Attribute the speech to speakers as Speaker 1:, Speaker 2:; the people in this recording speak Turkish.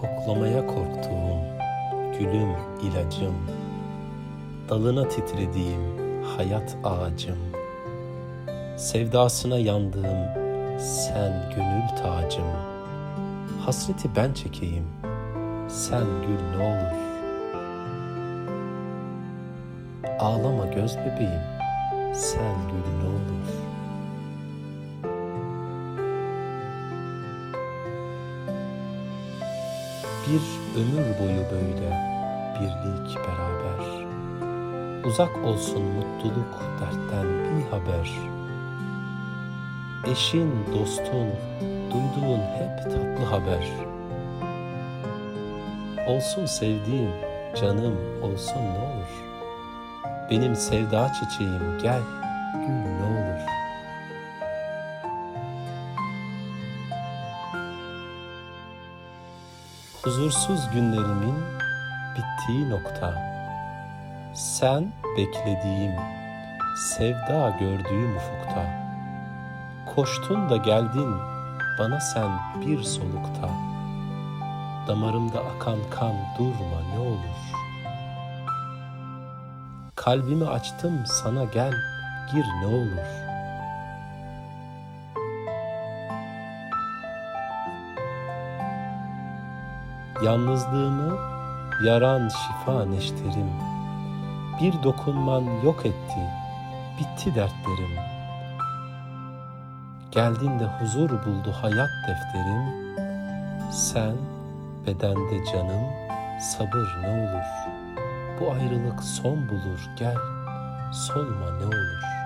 Speaker 1: Koklamaya korktuğum gülüm ilacım Dalına titrediğim hayat ağacım Sevdasına yandığım sen gönül tacım. Hasreti ben çekeyim sen gül ne olur. Ağlama göz bebeğim sen gül ne Bir ömür boyu böyle birlik beraber. Uzak olsun mutluluk dertten bir haber. Eşin, dostun, duyduğun hep tatlı haber. Olsun sevdiğim, canım olsun ne olur. Benim sevda çiçeğim gel, gül ne olur Huzursuz günlerimin bittiği nokta. Sen beklediğim, sevda gördüğüm ufukta. Koştun da geldin bana sen bir solukta. Damarımda akan kan durma ne olur. Kalbimi açtım sana gel gir ne olur Yalnızlığımı yaran şifa neşterim. Bir dokunman yok etti bitti dertlerim. Geldin de huzur buldu hayat defterim. Sen bedende canım sabır ne olur. Bu ayrılık son bulur gel solma ne olur